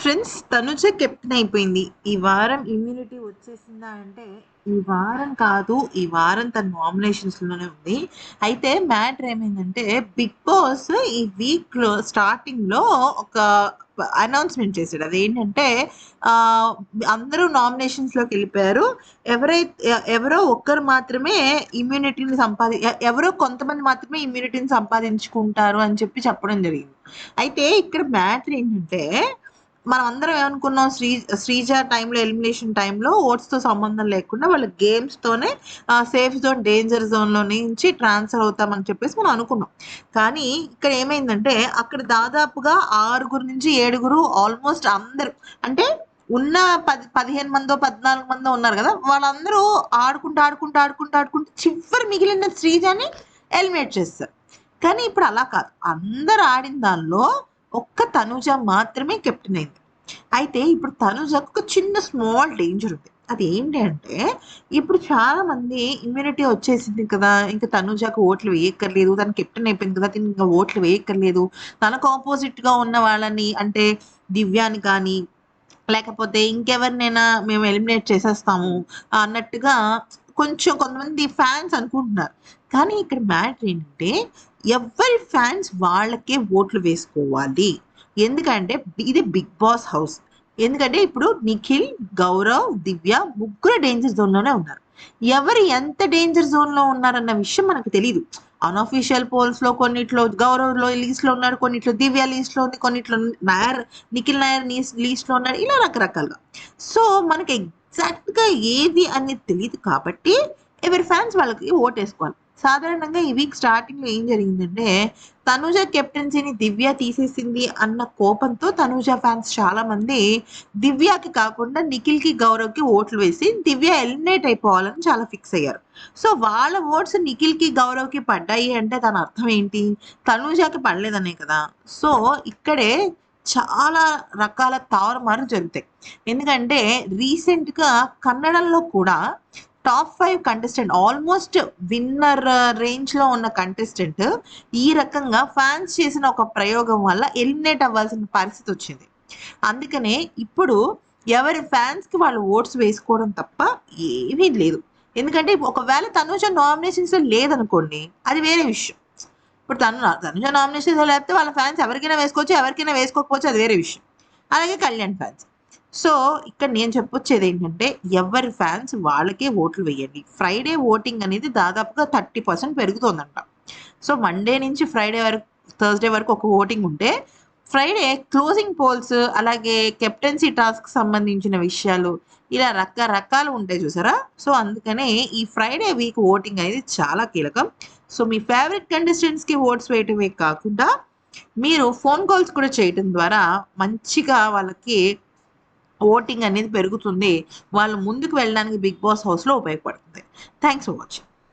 Friends Tanuja captain అయిపోయింది. ఈ వారం ఇమ్యూనిటీ వచ్చేసిందా అంటే ఈ వారం కాదు ఈ వారం తన నామినేషన్స్లోనే ఉంది. అయితే మ్యాటర్ ఏమైందంటే బిగ్ బాస్ ఈ వీక్లో స్టార్టింగ్లో ఒక అనౌన్స్మెంట్ చేశాడు. అదేంటంటే అందరూ నామినేషన్స్లోకి వెళ్ళిపోయారు. ఎవరైతే ఎవరో ఒక్కరు మాత్రమే ఇమ్యూనిటీని సంపాది ఎవరో కొంతమంది మాత్రమే ఇమ్యూనిటీని సంపాదించుకుంటారు అని చెప్పి చెప్పడం జరిగింది. అయితే ఇక్కడ మ్యాటర్ ఏంటంటే మనం అందరం ఏమనుకున్నాం శ్రీ శ్రీజ టైంలో ఎలిమినేషన్ టైంలో ఓట్స్తో సంబంధం లేకుండా వాళ్ళ గేమ్స్తోనే సేఫ్ జోన్ డేంజర్ జోన్లో నుంచి ట్రాన్స్ఫర్ అవుతామని చెప్పేసి మనం అనుకున్నాం. కానీ ఇక్కడ ఏమైందంటే అక్కడ దాదాపుగా ఆరుగురు నుంచి ఏడుగురు ఆల్మోస్ట్ అందరు అంటే ఉన్న పది పదిహేను మందో పద్నాలుగు మందో ఉన్నారు కదా వాళ్ళందరూ ఆడుకుంటూ ఆడుకుంటూ ఆడుకుంటూ ఆడుకుంటూ చివరి మిగిలిన శ్రీజాని ఎలిమినేట్ చేస్తారు. కానీ ఇప్పుడు అలా కాదు. అందరు ఆడిన దానిలో ఒక్క తనుజ మాత్రమే కెప్టెన్ అయింది. అయితే ఇప్పుడు తనుజకు ఒక చిన్న స్మాల్ డేంజర్ ఉంది. అది ఏంటి అంటే ఇప్పుడు చాలా మంది ఇమ్యూనిటీ వచ్చేసింది కదా ఇంకా తనుజకు ఓట్లు వేయక్కర్లేదు తను కెప్టెన్ అయిపోయింది కదా తను ఇంకా ఓట్లు వేయక్కర్లేదు. తనకు ఆపోజిట్గా ఉన్న వాళ్ళని అంటే దివ్యాని కానీ లేకపోతే ఇంకెవరినైనా మేము ఎలిమినేట్ చేసేస్తాము అన్నట్టుగా కొంచెం కొంతమంది ఫ్యాన్స్ అనుకుంటున్నారు. కానీ ఇక్కడ మ్యాటర్ ఏంటంటే ఎవరి ఫ్యాన్స్ వాళ్ళకే ఓట్లు వేసుకోవాలి. ఎందుకంటే ఇది బిగ్ బాస్ హౌస్ ఎందుకంటే ఇప్పుడు నిఖిల్ గౌరవ్ దివ్య ముగ్గురు డేంజర్ జోన్లోనే ఉన్నారు. ఎవరు ఎంత డేంజర్ జోన్లో ఉన్నారన్న విషయం మనకు తెలియదు అన్అఫీషియల్ పోల్స్లో కొన్నిట్లో గౌరవ్లో లీస్ట్లో ఉన్నాడు కొన్నిట్లో దివ్య లీస్ట్లో ఉంది కొన్నిట్లో నాయర్ నిఖిల్ నాయర్ లీస్ట్లో ఉన్నాడు ఇలా రకరకాలుగా. సో మనకి ఎగ్జాక్ట్ ఏది అనేది తెలియదు కాబట్టి ఎవరి ఫ్యాన్స్ వాళ్ళకి ఓటేసుకోవాలి సాధారణంగా ఈ వీక్ స్టార్టింగ్లో ఏం జరిగిందంటే తనుజ కెప్టెన్సీని దివ్య తీసేసింది అన్న కోపంతో తనుజ ఫ్యాన్స్ చాలామంది దివ్యకి కాకుండా నిఖిల్కి ఓట్లు వేసి దివ్య ఎలిమినేట్ అయిపోవాలని చాలా ఫిక్స్ అయ్యారు. సో వాళ్ళ ఓట్స్ నిఖిల్కి పడ్డాయి అంటే దాని అర్థం ఏంటి? తనుజకి పడలేదనే కదా. సో ఇక్కడే చాలా రకాల తారుమారు జరుగుతాయి. ఎందుకంటే రీసెంట్గా కన్నడంలో కూడా top five contestant almost winner రేంజ్లో ఉన్న కంటెస్టెంట్ ఈ రకంగా ఫ్యాన్స్ చేసిన ఒక ప్రయోగం వల్ల ఎలిమినేట్ అవ్వాల్సిన పరిస్థితి వచ్చింది. అందుకనే ఇప్పుడు ఎవరి ఫ్యాన్స్కి వాళ్ళు ఓట్స్ వేసుకోవడం తప్ప ఏమీ లేదు. ఎందుకంటే ఒకవేళ తనుజ నామినేషన్స్ లేదనుకోండి అది వేరే విషయం. ఇప్పుడు తను తనుజ నామినేషన్ లేకపోతే వాళ్ళ ఫ్యాన్స్ ఎవరికైనా వేసుకోవచ్చు ఎవరికైనా వేసుకోకపోవచ్చు అది వేరే విషయం. అలాగే కళ్యాణ్ ఫ్యాన్స్ సో ఇక్కడ నేను చెప్పొచ్చేది ఏంటంటే ఎవరి ఫ్యాన్స్ వాళ్ళకే ఓట్లు వేయండి. ఫ్రైడే ఓటింగ్ అనేది దాదాపుగా థర్టీ పర్సెంట్ పెరుగుతుందంట. సో మండే నుంచి ఫ్రైడే వరకు థర్స్డే వరకు ఒక ఓటింగ్ ఉంటే ఫ్రైడే క్లోజింగ్ పోల్స్ అలాగే కెప్టెన్సీ టాస్క్ సంబంధించిన విషయాలు ఇలా రకరకాలు ఉంటాయి చూసారా? సో అందుకనే ఈ ఫ్రైడే వీక్ ఓటింగ్ అనేది చాలా కీలకం. సో మీ ఫేవరెట్ కంటెస్టెంట్స్కి ఓట్స్ వేయటమే కాకుండా మీరు ఫోన్ కాల్స్ కూడా చేయటం ద్వారా మంచిగా వాళ్ళకి ఓటింగ్ అనేది పెరుగుతుంది. వాళ్ళు ముందుకు వెళ్ళడానికి బిగ్ బాస్ హౌస్లో ఉపయోగపడుతుంది. Thanks for watching